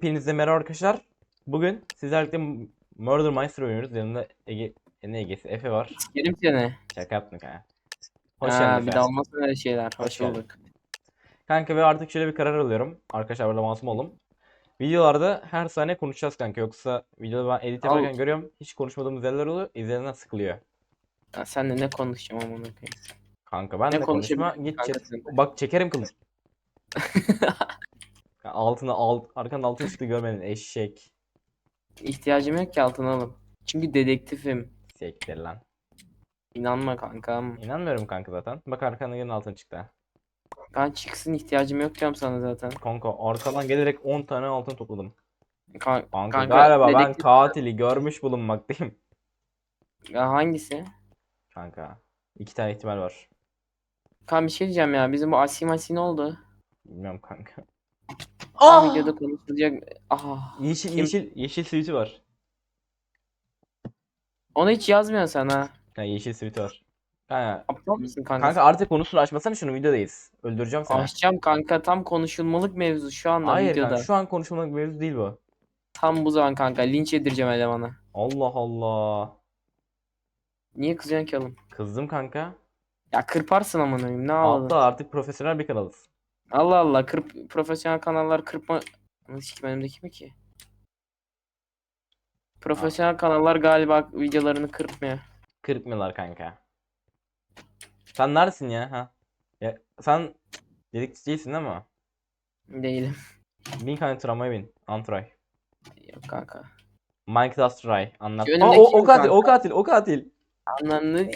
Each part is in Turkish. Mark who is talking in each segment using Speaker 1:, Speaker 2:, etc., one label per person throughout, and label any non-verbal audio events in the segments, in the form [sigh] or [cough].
Speaker 1: Hepinize merhaba arkadaşlar. Bugün sizlerle Murder Mystery oynuyoruz. Yanında Ege, ne Ege'si? Efe var.
Speaker 2: Sikerim seni.
Speaker 1: Şaka yaptık ha. Hoş geldin
Speaker 2: bir de olmasın öyle şeyler.
Speaker 1: Hoş
Speaker 2: Hoş, bulduk.
Speaker 1: Kanka ve artık şöyle bir karar alıyorum. Arkadaşlar burada masum oldum. Videolarda her saniye konuşacağız kanka. Yoksa videoda ben edit
Speaker 2: Al.
Speaker 1: yaparken görüyorum. Hiç konuşmadığımız yerler oluyor. İzleyenler sıkılıyor.
Speaker 2: Ya senle ne konuşacağım amına koyayım.
Speaker 1: Kanka ben
Speaker 2: Ne
Speaker 1: de konuşma. Git
Speaker 2: sen?
Speaker 1: Bak çekerim kılıç. [laughs] Altına alt, arkanın altına çıktı görmedin eşek.
Speaker 2: İhtiyacım yok ki altına oğlum. Çünkü dedektifim.
Speaker 1: Sektir lan.
Speaker 2: İnanma kankam.
Speaker 1: İnanmıyorum kanka zaten. Bak arkanın yerin altına çıktı.
Speaker 2: Ben çıksın ihtiyacım yok diyorum sana zaten.
Speaker 1: Kanka arkadan gelerek 10 tane altın topladım.
Speaker 2: Kan-
Speaker 1: Kanka,
Speaker 2: Kanka,
Speaker 1: galiba ben katili görmüş bulunmaktayım.
Speaker 2: ya hangisi?
Speaker 1: Kanka. iki tane ihtimal var.
Speaker 2: Kan bir şey diyeceğim ya. Bizim bu asi masi ne oldu?
Speaker 1: Bilmiyorum kanka.
Speaker 2: Ah! Videoda konuşulacak. Ah.
Speaker 1: Yeşil
Speaker 2: Kim?
Speaker 1: yeşil yeşil siviti var.
Speaker 2: Onu hiç yazmıyorsun sen ha.
Speaker 1: Ha, yeşil siviti var. Kanka,
Speaker 2: Aptal mısın kanka?
Speaker 1: kanka artık konusunu açmasana şunu videodayız. Öldüreceğim seni.
Speaker 2: Açacağım kanka tam konuşulmalık mevzu şu anda
Speaker 1: Hayır
Speaker 2: videoda.
Speaker 1: kanka şu an konuşmalık mevzu değil bu.
Speaker 2: Tam bu zaman kanka linç edeceğim elemana.
Speaker 1: Allah Allah.
Speaker 2: Niye kızıyorsun ki oğlum?
Speaker 1: Kızdım kanka.
Speaker 2: Ya kırparsın amına koyayım ne ağladın?
Speaker 1: Altta artık profesyonel bir kanalız.
Speaker 2: Allah Allah kırp profesyonel kanallar kırpma Nasıl sikim önümdeki mi ki? Profesyonel kanallar galiba videolarını kırpmıyor.
Speaker 1: Kırpmıyorlar kanka. Sen neredesin ya? Ha? Ya sen dedektif değilsin ama.
Speaker 2: Değilim.
Speaker 1: Bin kanka tramvaya bin. Antray.
Speaker 2: Yok kanka.
Speaker 1: Mike Dastray anlat.
Speaker 2: Şu
Speaker 1: Aa,
Speaker 2: önümdeki
Speaker 1: o, o katil, o
Speaker 2: kanka?
Speaker 1: katil, o katil.
Speaker 2: Anlamlı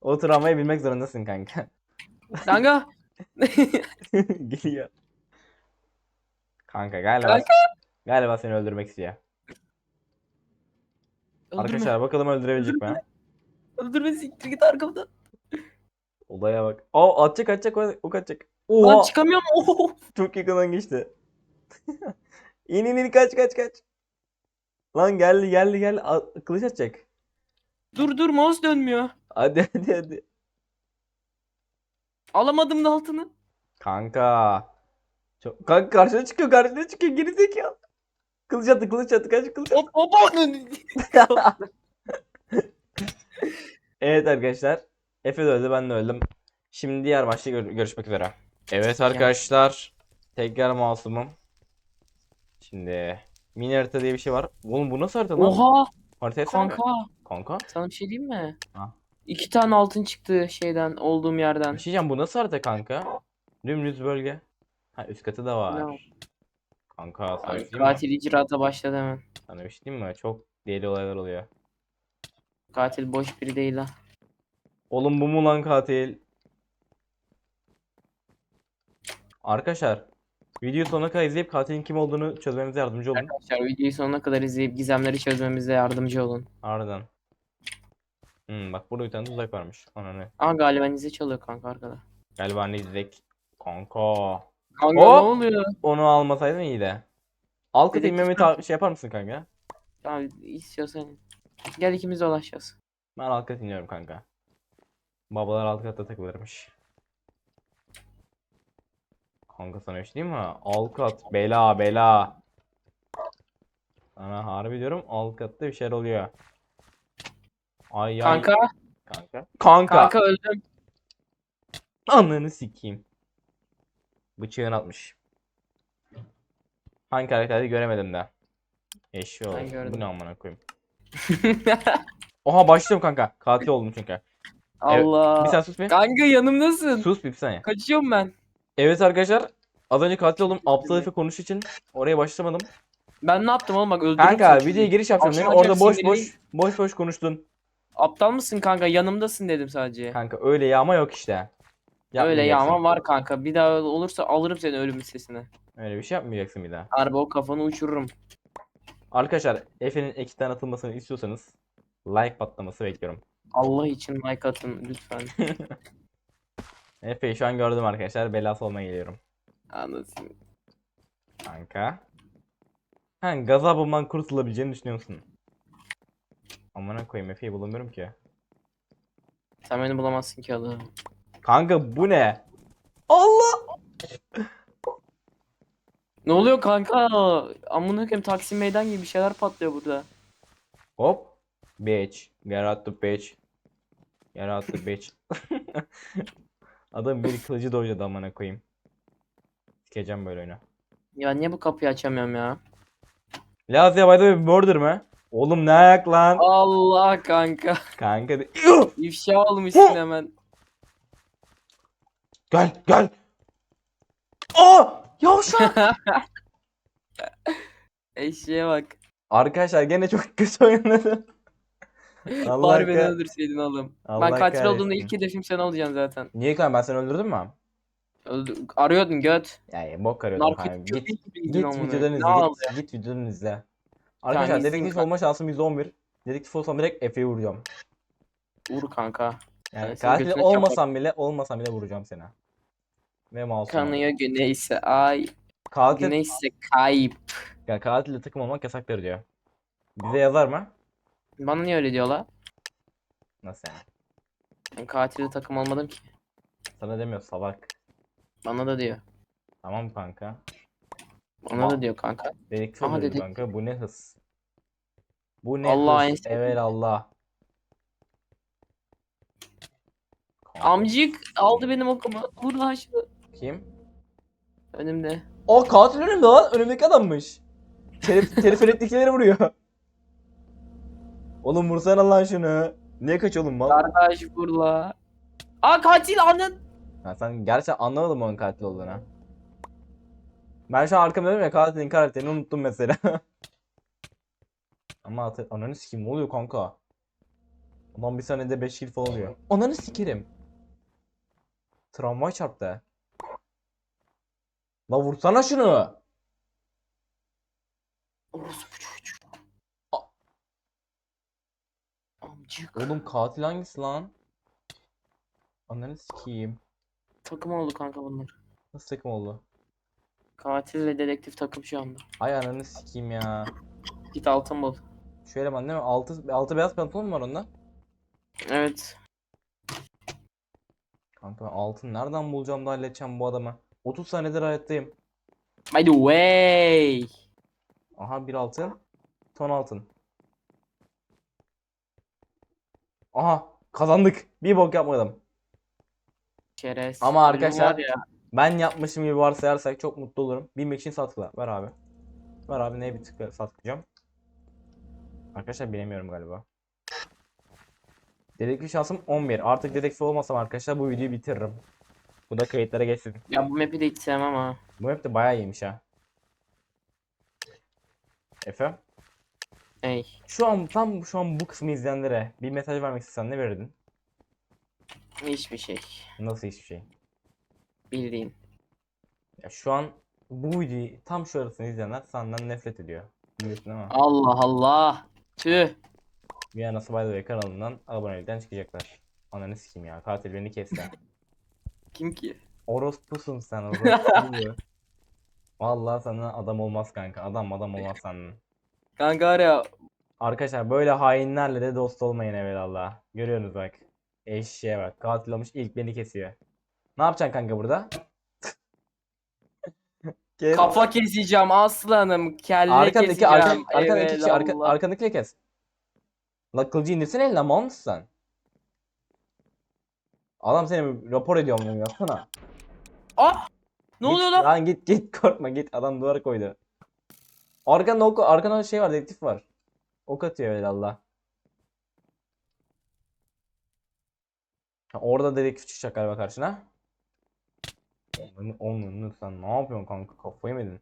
Speaker 1: O tramvaya binmek zorundasın kanka.
Speaker 2: Kanka. [laughs]
Speaker 1: Geliyor. Kanka galiba
Speaker 2: Kanka.
Speaker 1: galiba seni öldürmek istiyor.
Speaker 2: Öldürme.
Speaker 1: Arkadaşlar bakalım öldürebilecek mi?
Speaker 2: Öldürme siktir git arkamdan.
Speaker 1: Olaya bak. Aa atacak atacak o, kaçacak.
Speaker 2: Lan
Speaker 1: Oha
Speaker 2: çıkamıyorum. [laughs] Oh.
Speaker 1: çok yakından geçti. [laughs] İn in in kaç kaç kaç. Lan geldi geldi geldi. A- kılıç atacak.
Speaker 2: Dur dur mouse dönmüyor.
Speaker 1: Hadi hadi hadi.
Speaker 2: Alamadım da altını.
Speaker 1: Kanka. Çok... Kanka karşına çıkıyor karşına çıkıyor geri zekalı. Kılıç attı kılıç attı kaç kılıç attı.
Speaker 2: Hop hop hop. [laughs]
Speaker 1: Evet arkadaşlar. Efe de öldü ben de öldüm. Şimdi diğer maçta gör- görüşmek üzere. Evet arkadaşlar. Tekrar masumum. Şimdi mini harita diye bir şey var. Oğlum bu nasıl harita lan?
Speaker 2: Oha
Speaker 1: Haritaya sana
Speaker 2: kanka.
Speaker 1: Kanka.
Speaker 2: Sana bir şey diyeyim mi?
Speaker 1: Ha.
Speaker 2: İki tane altın çıktı şeyden olduğum yerden.
Speaker 1: Bir şey diyeceğim bu nasıl harita kanka? Dümdüz bölge. Ha üst katı da var.
Speaker 2: Ne?
Speaker 1: Kanka sana bir şey diyeyim mi?
Speaker 2: Katil icraata başladı hemen.
Speaker 1: Sana bir şey diyeyim mi? Çok deli olaylar oluyor.
Speaker 2: Katil boş biri değil ha.
Speaker 1: Oğlum bu mu lan katil? Arkadaşlar video sonuna kadar izleyip katilin kim olduğunu çözmemize yardımcı olun.
Speaker 2: Arkadaşlar videoyu sonuna kadar izleyip gizemleri çözmemize yardımcı olun.
Speaker 1: Harbiden. Hmm, bak burada bir tane tuzak varmış. Ana ne?
Speaker 2: Aa galiba nize çalıyor kanka arkada.
Speaker 1: Galiba ne izleyek. Kanka.
Speaker 2: Kanka ne
Speaker 1: Hop!
Speaker 2: oluyor?
Speaker 1: Onu almasaydın iyiydi. Al katayım
Speaker 2: Dedektif
Speaker 1: Mehmet abi şey yapar mısın kanka?
Speaker 2: Tamam istiyorsan. Gel ikimiz dolaşacağız.
Speaker 1: Ben alt kat iniyorum kanka. Babalar alt katta takılırmış. Kanka sana bir şey diyeyim mi? Alt kat bela bela. Sana harbi diyorum alt katta bir şeyler oluyor. Ay ay.
Speaker 2: Kanka,
Speaker 1: Kanka. Kanka.
Speaker 2: kanka öldüm.
Speaker 1: Ananı sikeyim. Bıçağını atmış. Hangi karakteri göremedim de. Eşi
Speaker 2: Ben
Speaker 1: oldu. Bu
Speaker 2: gördüm.
Speaker 1: ne amına koyayım. [laughs] Oha başlıyorum kanka. Katil oldum çünkü.
Speaker 2: Allah.
Speaker 1: Bir sen sus bir.
Speaker 2: Kanka yanımdasın.
Speaker 1: Sus bir, bir saniye.
Speaker 2: Kaçıyorum ben.
Speaker 1: Evet arkadaşlar. Az önce katil oldum. Aptal Efe konuştuğu için oraya başlamadım.
Speaker 2: Ben ne yaptım oğlum bak öldürdüm
Speaker 1: Kanka videoya giriş yapacağım. Orada boş boş boş boş konuştun.
Speaker 2: Aptal mısın kanka yanımdasın dedim sadece.
Speaker 1: Kanka öyle yağma yok işte.
Speaker 2: Öyle ya
Speaker 1: Yapmayacaksın.
Speaker 2: ama var kanka. Bir daha olursa alırım seni ölüm listesine.
Speaker 1: Öyle bir şey yapmayacaksın bir daha.
Speaker 2: Harbi o kafanı uçururum.
Speaker 1: Arkadaşlar Efe'nin ekipten atılmasını istiyorsanız like patlaması bekliyorum.
Speaker 2: Allah için like atın lütfen. [laughs]
Speaker 1: Efe'yi şu an gördüm arkadaşlar. Belası olmaya geliyorum.
Speaker 2: Anlasın.
Speaker 1: Kanka. Ha gazabımdan kurtulabileceğini düşünüyor musun? Amına koyayım Efe'yi bulamıyorum ki.
Speaker 2: Sen beni bulamazsın ki Allah'ım.
Speaker 1: Kanka bu ne? Allah!
Speaker 2: Ne oluyor kanka? Amına koyayım Taksim Meydan gibi bir şeyler patlıyor burada.
Speaker 1: Hop. Bitch. Get out the bitch. Get out the bitch. [laughs] Adam bir kılıcı dojladı amına koyayım. Sikeceğim böyle oyunu.
Speaker 2: Ya niye bu kapıyı açamıyorum ya?
Speaker 1: Lazia by the way murder mı? Oğlum ne ayak lan?
Speaker 2: Allah kanka.
Speaker 1: Kanka de-
Speaker 2: İfşa olmuşsun hemen.
Speaker 1: Gel gel. Aa! Yavşak. [laughs]
Speaker 2: Eşeğe bak.
Speaker 1: Arkadaşlar gene çok kötü oynadım. Allah
Speaker 2: Bari beni öldürseydin oğlum.
Speaker 1: Allah
Speaker 2: ben katil
Speaker 1: kahretsin.
Speaker 2: ilk hedefim sen olacaksın zaten.
Speaker 1: Niye kanka ben seni öldürdüm mü?
Speaker 2: Öldü arıyordun göt.
Speaker 1: Yani bok arıyordum kanka. Git git videodan izle. Git, git videodan izle. Arkadaşlar dedektif
Speaker 2: kanka.
Speaker 1: olma şansım %11. Dedektif olsam direkt Efe'yi vuracağım.
Speaker 2: Vur kanka.
Speaker 1: Yani katil
Speaker 2: götüne
Speaker 1: olmasam bile olmasam bile vuracağım seni. Ve masum.
Speaker 2: Kanıyor güneyse ay.
Speaker 1: Katil,
Speaker 2: Güneyse kayıp.
Speaker 1: yani katille takım olmak yasaktır diyor. Bize yazar mı?
Speaker 2: Bana niye öyle diyorlar?
Speaker 1: Nasıl yani?
Speaker 2: Ben katili takım olmadım ki.
Speaker 1: Sana demiyor salak.
Speaker 2: Bana da diyor.
Speaker 1: Tamam kanka.
Speaker 2: Bana da diyor kanka.
Speaker 1: Dedektif
Speaker 2: Aha,
Speaker 1: oluyoruz
Speaker 2: dedektif.
Speaker 1: kanka. Bu ne hız? Bu ne
Speaker 2: Allah en
Speaker 1: hız?
Speaker 2: sevdiğim.
Speaker 1: Evet Allah. Kanka,
Speaker 2: Amcık aldı benim okumu. Vur lan şunu.
Speaker 1: Kim?
Speaker 2: Önümde.
Speaker 1: O katil önümde lan. Önümdeki adammış. Telef [laughs] telefonetlikleri vuruyor. Oğlum vursana lan şunu. Niye kaç oğlum mal?
Speaker 2: Kardeş vur la. Aa katil anın.
Speaker 1: Ya sen gerçekten anlamadın mı onun katil olduğunu. Ben şu an arkamda dedim ya katilin karakterini unuttum mesela. [laughs] Ama hatır... Ananı sikeyim ne oluyor kanka? Adam bir saniyede 5 kill falan oluyor. Ananı sikerim. Tramvay çarptı. La vursana şunu.
Speaker 2: Orospu çocuğu.
Speaker 1: A-
Speaker 2: Amcık.
Speaker 1: Oğlum katil hangisi lan? Ananı sikeyim.
Speaker 2: Takım oldu kanka bunlar.
Speaker 1: Nasıl takım oldu?
Speaker 2: Katil ve dedektif takım şu anda.
Speaker 1: Ay ananı sikeyim ya.
Speaker 2: Git altın bul.
Speaker 1: Şu eleman değil mi? Altı, altı beyaz pantolon mu var onda?
Speaker 2: Evet.
Speaker 1: Kanka altın nereden bulacağım da halledeceğim bu adamı? 30 saniyedir hayattayım.
Speaker 2: By the way.
Speaker 1: Aha bir altın. Ton altın. Aha kazandık. Bir bok yapmadım.
Speaker 2: Çerez.
Speaker 1: Ama arkadaşlar-
Speaker 2: ya.
Speaker 1: Ben yapmışım gibi varsayarsak çok mutlu olurum. Bilmek için satkıla. Ver abi. Ver abi neye bir tıkla satkılayacağım. Arkadaşlar bilemiyorum galiba. Dedektif şansım 11. Artık dedektif olmasam arkadaşlar bu videoyu bitiririm. Bu da kayıtlara geçsin.
Speaker 2: Ya bu map'i de hiç sevmem ha.
Speaker 1: Bu map de bayağı iyiymiş ha. Efe?
Speaker 2: Ey.
Speaker 1: Şu an tam şu an bu kısmı izleyenlere bir mesaj vermek istesen ne verirdin?
Speaker 2: Hiçbir şey.
Speaker 1: Nasıl hiçbir şey?
Speaker 2: Bildiğin.
Speaker 1: Ya şu an bu videoyu tam şu arasını izleyenler senden nefret ediyor. Biliyorsun mi?
Speaker 2: Allah Allah. Tüh.
Speaker 1: Bir anası by the way kanalından abonelikten çıkacaklar. Ananı sikeyim ya. Katil beni kesti. [laughs]
Speaker 2: Kim ki?
Speaker 1: Orospusun sen orospu. [laughs] Vallahi sana adam olmaz kanka. Adam adam olmaz senden.
Speaker 2: Kanka var ya.
Speaker 1: Arkadaşlar böyle hainlerle de dost olmayın evvelallah. Görüyorsunuz bak. Eşeğe bak. Katil olmuş ilk beni kesiyor. Ne yapacaksın kanka burada?
Speaker 2: Kafa keseceğim aslanım. Kelle
Speaker 1: Arkandaki
Speaker 2: keseceğim.
Speaker 1: arkan, arkandaki kişi arka, arkandaki kes. La kılıcı indirsene eline mal mısın sen? Adam seni rapor ediyor mu yapsana.
Speaker 2: Ah! Ne
Speaker 1: Git,
Speaker 2: oluyor lan?
Speaker 1: Lan git git korkma git adam duvara koydu. Arkanda ok arkanda şey var dedektif var. Ok atıyor öyle Allah. Orada dedektif çıkacak galiba karşına. Onu, onu sen ne yapıyorsun kanka kafayı mı yedin?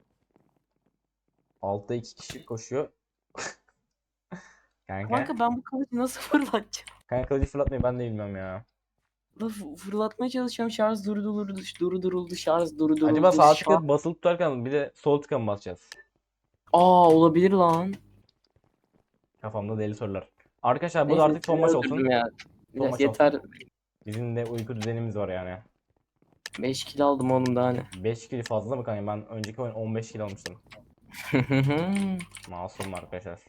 Speaker 1: Altta iki kişi koşuyor. kanka, [laughs] kanka,
Speaker 2: Kanka ben bu kılıcı nasıl [laughs] fırlatacağım?
Speaker 1: kılıcı fırlatmayı ben de bilmiyorum ya.
Speaker 2: La fırlatmaya çalışıyorum şarj duru duruldu duru duruldu şarj duru duruldu.
Speaker 1: Acaba sağ tıka basılı tutarken bir de sol tıka mı basacağız?
Speaker 2: Aa olabilir lan.
Speaker 1: Kafamda deli sorular. Arkadaşlar bu da artık son maç olsun.
Speaker 2: Ya.
Speaker 1: Son maç
Speaker 2: yeter.
Speaker 1: Bizim de uyku düzenimiz var yani.
Speaker 2: 5 kilo aldım oğlum daha ne.
Speaker 1: 5 kilo fazla mı kanka? Ben önceki oyun 15 kilo almıştım. [laughs] Masum arkadaşlar.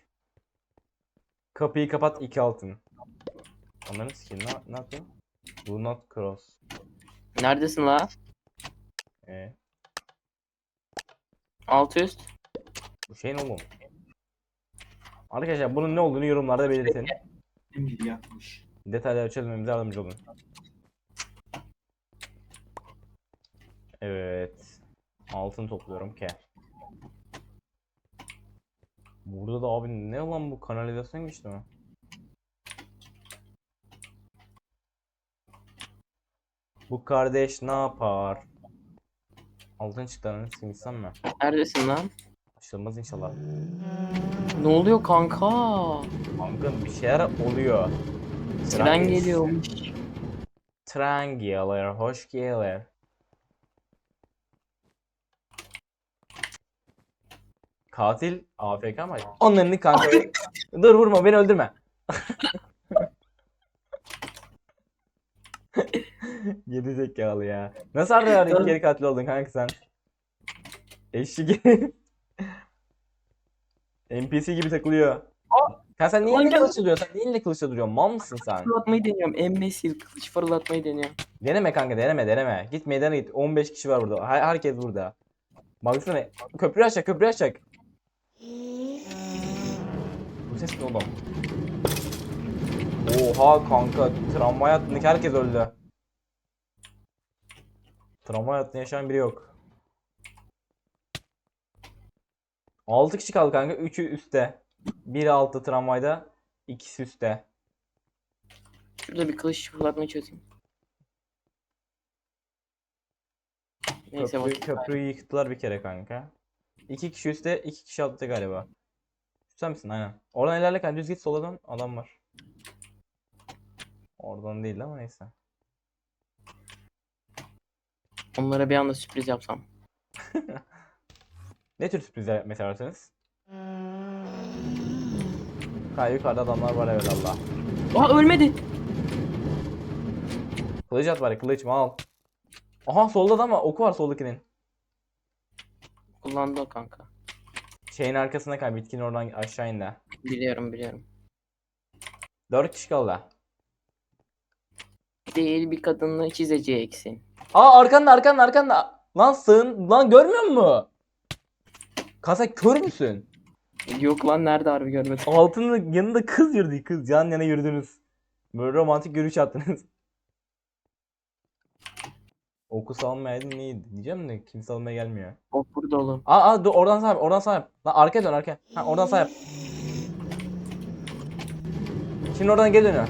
Speaker 1: Kapıyı kapat 2 altın. Onların sikeyim ne, ne yapıyor? Do not cross.
Speaker 2: Neredesin la?
Speaker 1: Ee,
Speaker 2: Altı üst.
Speaker 1: Bu şey ne oğlum? Arkadaşlar bunun ne olduğunu yorumlarda belirtin.
Speaker 3: Emir yakmış.
Speaker 1: Detayları çözmemize yardımcı olun. Evet. Altın topluyorum ki. Burada da abi ne lan bu kanalizasyon geçti mi? Bu kardeş ne yapar? Altın çıktılarını silsem mi?
Speaker 2: Neredesin lan?
Speaker 1: Açılmaz inşallah.
Speaker 2: Ne oluyor kanka?
Speaker 1: Kanka bir şeyler oluyor.
Speaker 2: Tren geliyormuş.
Speaker 1: Tren gelir, hoş gelir. Katil AFK mı? Onların kanka. [laughs] Dur vurma beni öldürme. [laughs] Geri zekalı ya. Nasıl arada iki kere katil oldun kanka sen? Eşlik. [laughs] NPC gibi takılıyor. Kanka sen niye elle kılıçla duruyorsun? Sen niye elle kılıçla duruyorsun? Mal mısın sen?
Speaker 2: Fırlatmayı deniyorum. Emmesil kılıç fırlatmayı deniyorum.
Speaker 1: Deneme kanka deneme deneme. Git meydana git. 15 kişi var burada. Her- herkes burada. Baksana. Köprü açacak köprü açacak. Bu ses ne oğlum? Oha kanka. Travma hattındaki herkes öldü. Travma hattında yaşayan biri yok. 6 kişi kaldı kanka. 3'ü üstte. Biri altı tramvayda. ikisi üstte.
Speaker 2: Şurada bir kılıç fırlatmayı çözeyim. Neyse
Speaker 1: Köprü, köprüyü yıktılar bir kere kanka. İki kişi üstte, iki kişi altta galiba. Sen misin? Aynen. Oradan ilerle kanka düz git sola dön. Adam var. Oradan değil ama neyse.
Speaker 2: Onlara bir anda sürpriz yapsam. [laughs]
Speaker 1: Ne tür sürprizler yapmayı seversiniz? Ha yukarıda adamlar var evet Allah.
Speaker 2: Aa ölmedi.
Speaker 1: Kılıç at bari kılıç mı al. Aha solda da ama oku var soldakinin.
Speaker 2: Kullandı o kanka.
Speaker 1: Şeyin arkasında kanka bitkinin oradan aşağı indi.
Speaker 2: Biliyorum biliyorum.
Speaker 1: Dört kişi kaldı.
Speaker 2: Değil bir kadını çizeceksin.
Speaker 1: Aa arkanda arkanda arkanda. Lan sığın. Lan görmüyor musun? Kasa kör müsün?
Speaker 2: Yok lan nerede harbi görmedim.
Speaker 1: Altında yanında kız yürüdü kız. Yan yana yürüdünüz. Böyle romantik yürüyüş attınız. Oku salmayaydın iyiydi. Diyeceğim de kimse almaya gelmiyor.
Speaker 2: O burada oğlum.
Speaker 1: Aa, aa dur oradan sağ yap. Oradan sağ yap. Lan arkaya dön arkaya. Ha oradan sağ yap. Şimdi oradan geri dönüyor.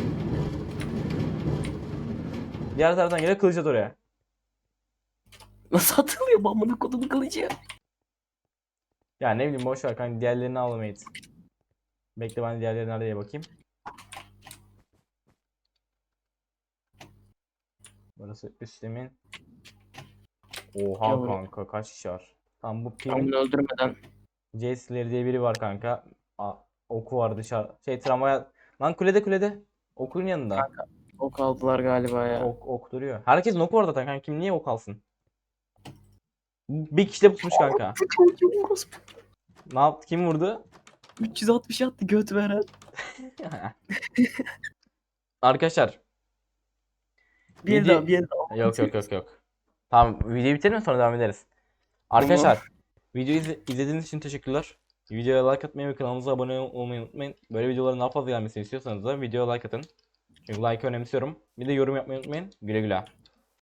Speaker 1: Diğer taraftan geliyor kılıç at oraya.
Speaker 2: Nasıl atılıyor bu amına kodumun kılıcı?
Speaker 1: Ya ne bileyim boş ver kanka diğerlerini alamayız. Bekle ben diğerleri nerede diye bakayım. Burası üstlemin. Oha
Speaker 2: buraya.
Speaker 1: kanka kaç kişi var? Tamam bu pin
Speaker 2: bunu öldürmeden.
Speaker 1: Jace'leri diye biri var kanka. Aa, oku var dışarı. Şey tramvaya. Lan kulede kulede. Okun yanında.
Speaker 2: Ok aldılar galiba ya.
Speaker 1: Ok, ok duruyor. Herkesin oku orada kanka. Kim niye ok alsın? Bir kişi de tutmuş kanka. Ne yaptı? Kim vurdu?
Speaker 2: 360 attı göt veren. [laughs]
Speaker 1: Arkadaşlar
Speaker 2: Bir
Speaker 1: Video-
Speaker 2: daha bir daha.
Speaker 1: Yok yok yok yok. Tamam videoyu bitirelim mi sonra devam ederiz. Arkadaşlar videoyu izle- izlediğiniz için teşekkürler. Videoya like atmayı ve kanalımıza abone olmayı unutmayın. Böyle videoların daha fazla gelmesini istiyorsanız da videoya like atın. Çünkü like önemsiyorum. Bir de yorum yapmayı unutmayın. Güle güle.